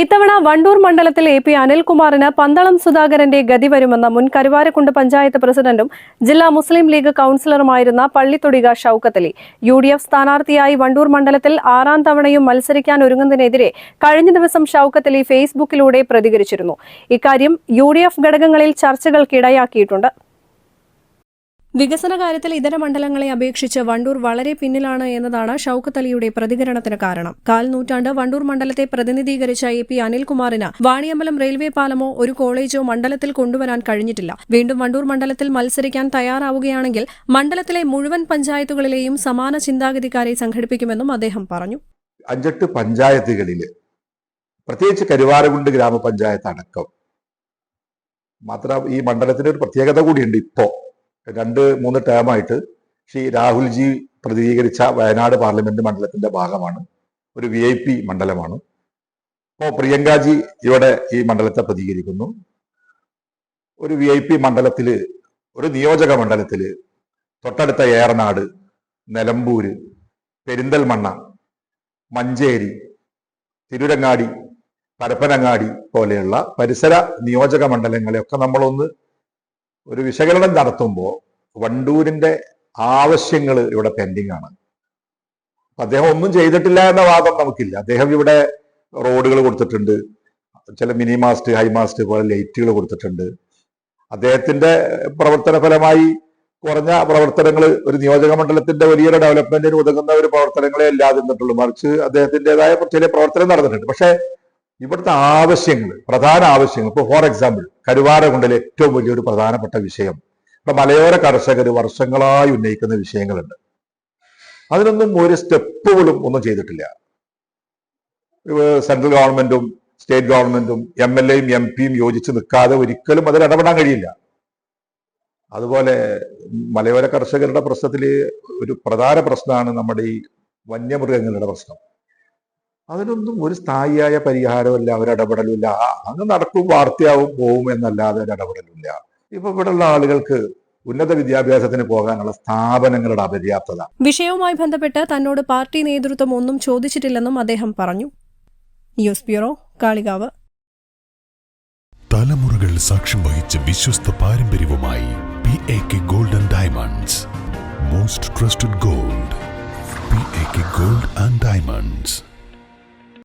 ഇത്തവണ വണ്ടൂർ മണ്ഡലത്തിൽ A P അനിൽകുമാറിന് Pandalam സുധാകരന്റെ ഗതി വരുമെന്ന മുൻ കരുവാരക്കുണ്ട് പഞ്ചായത്ത് പ്രസിഡന്റും ജില്ലാ മുസ്ലിം league കൌൺസിലറുമായിരുന്ന Pallithodika Shoukathali. U D F സ്ഥാനാർത്ഥിയായി വണ്ടൂർ മണ്ഡലത്തിൽ ആറാം തവണയും മത്സരിക്കാൻ ഒരുങ്ങുന്നതിനെതിരെ കഴിഞ്ഞ ദിവസം ഷൌക്കത്തലി ഫേസ്ബുക്കിലൂടെ പ്രതികരിച്ചിരുന്നു. ഇക്കാര്യം യു ഡി എഫ് ഘടകങ്ങളിൽ ചർച്ചകൾക്കിടയാക്കിയിട്ടുണ്ട് വികസന കാര്യത്തിൽ ഇതര മണ്ഡലങ്ങളെ അപേക്ഷിച്ച് വണ്ടൂർ വളരെ പിന്നിലാണ് എന്നതാണ് ഷൌക്കത്ത് അലിയുടെ പ്രതികരണത്തിന് കാരണം. കാൽ നൂറ്റാണ്ട് വണ്ടൂർ മണ്ഡലത്തെ പ്രതിനിധീകരിച്ച എ പി അനിൽകുമാറിന് വാണിയമ്പലം റെയിൽവേ പാലമോ ഒരു കോളേജോ മണ്ഡലത്തിൽ കൊണ്ടുവരാൻ കഴിഞ്ഞിട്ടില്ല. വീണ്ടും വണ്ടൂർ മണ്ഡലത്തിൽ മത്സരിക്കാൻ തയ്യാറാവുകയാണെങ്കിൽ മണ്ഡലത്തിലെ മുഴുവൻ പഞ്ചായത്തുകളിലെയും സമാന ചിന്താഗതിക്കാരെ സംഘടിപ്പിക്കുമെന്നും അദ്ദേഹം പറഞ്ഞു. അഞ്ചെട്ട് പഞ്ചായത്തുകളിൽ പ്രത്യേകിച്ച് കരുവാരകുണ്ട് ഗ്രാമപഞ്ചായത്ത് അടക്കം മാത്രം ഈ മണ്ഡലത്തിന് ഒരു പ്രത്യേകത കൂടിയുണ്ട് ഇപ്പോ. രണ്ട് മൂന്ന് ടേമായിട്ട് ശ്രീ രാഹുൽജി പ്രതികരിച്ച വയനാട് പാർലമെന്റ് മണ്ഡലത്തിന്റെ ഭാഗമാണ്. ഒരു വി ഐ പി മണ്ഡലമാണ്. അപ്പോൾ പ്രിയങ്കാജി ഇവിടെ ഈ മണ്ഡലത്തെ പ്രതികരിക്കുന്നു. ഒരു വി ഐ പി മണ്ഡലത്തിൽ ഒരു നിയോജക മണ്ഡലത്തിൽ തൊട്ടടുത്ത ഏറനാട് നിലമ്പൂര് പെരിന്തൽമണ്ണ മഞ്ചേരി തിരുരങ്ങാടി പരപ്പനങ്ങാടി പോലെയുള്ള പരിസര നിയോജക മണ്ഡലങ്ങളെയൊക്കെ നമ്മളൊന്ന് ഒരു വിശകലനം നടത്തുമ്പോൾ വണ്ടൂരിന്റെ ആവശ്യങ്ങൾ ഇവിടെ പെൻഡിങ് ആണ്. അദ്ദേഹം ഒന്നും ചെയ്തിട്ടില്ല എന്ന വാദം നമുക്കില്ല. അദ്ദേഹം ഇവിടെ റോഡുകൾ കൊടുത്തിട്ടുണ്ട്. ചില മിനി മാസ്റ്റ് ഹൈ മാസ്റ്റ് പോലെ ലൈറ്റുകൾ കൊടുത്തിട്ടുണ്ട്. അദ്ദേഹത്തിന്റെ പ്രവർത്തന ഫലമായി കുറഞ്ഞ പ്രവർത്തനങ്ങൾ ഒരു നിയോജക മണ്ഡലത്തിന്റെ വലിയൊരു ഡെവലപ്മെന്റിന് ഉതകുന്ന ഒരു പ്രവർത്തനങ്ങളെ അല്ലാതിരുന്നിട്ടുള്ളൂ. മറിച്ച് അദ്ദേഹത്തിന്റെതായ ചില പ്രവർത്തനം നടന്നിട്ടുണ്ട്. പക്ഷേ ഇവിടുത്തെ ആവശ്യങ്ങൾ പ്രധാന ആവശ്യങ്ങൾ. ഇപ്പൊ ഫോർ എക്സാമ്പിൾ കരുവാരകുണ്ടിലെ ഏറ്റവും വലിയൊരു പ്രധാനപ്പെട്ട വിഷയം. ഇപ്പൊ മലയോര കർഷകർ വർഷങ്ങളായി ഉന്നയിക്കുന്ന വിഷയങ്ങളുണ്ട്. അതിനൊന്നും ഒരു സ്റ്റെപ്പുകളും ഒന്നും ചെയ്തിട്ടില്ല. സെൻട്രൽ ഗവൺമെന്റും സ്റ്റേറ്റ് ഗവൺമെന്റും എം എൽ എയും എം പിയും യോജിച്ച് നിൽക്കാതെ ഒരിക്കലും അതിൽ ഇടപെടാൻ കഴിയില്ല. അതുപോലെ മലയോര കർഷകരുടെ പ്രശ്നത്തിൽ ഒരു പ്രധാന പ്രശ്നമാണ് നമ്മുടെ ഈ വന്യമൃഗങ്ങളുടെ പ്രശ്നം. അതിനൊന്നും ഒരു സ്ഥായിയായ പരിഹാരമില്ല ഒരു ഇടപെടലില്ല അങ്ങ് നടക്കും വാർത്തയാവും പോവും എന്നല്ലാതെ ഒരു ഇടപെടലില്ല ഇപ്പൊ ഇവിടെയുള്ള ആളുകൾക്ക് ഉന്നത വിദ്യാഭ്യാസത്തിന് പോകാനുള്ള സ്ഥാപനങ്ങളുടെ അപര്യാപ്തത. വിഷയവുമായി ബന്ധപ്പെട്ട് തന്നോട് പാർട്ടി നേതൃത്വം ഒന്നും ചോദിച്ചിട്ടില്ലെന്നും അദ്ദേഹം പറഞ്ഞു. News bureau Kalikavu. തലമുറകൾ സാക്ഷ്യം വഹിച്ച വിശ്വസ്ത പാരമ്പര്യവുമായി P A K gold and diamonds most trusted gold P A K gold and diamonds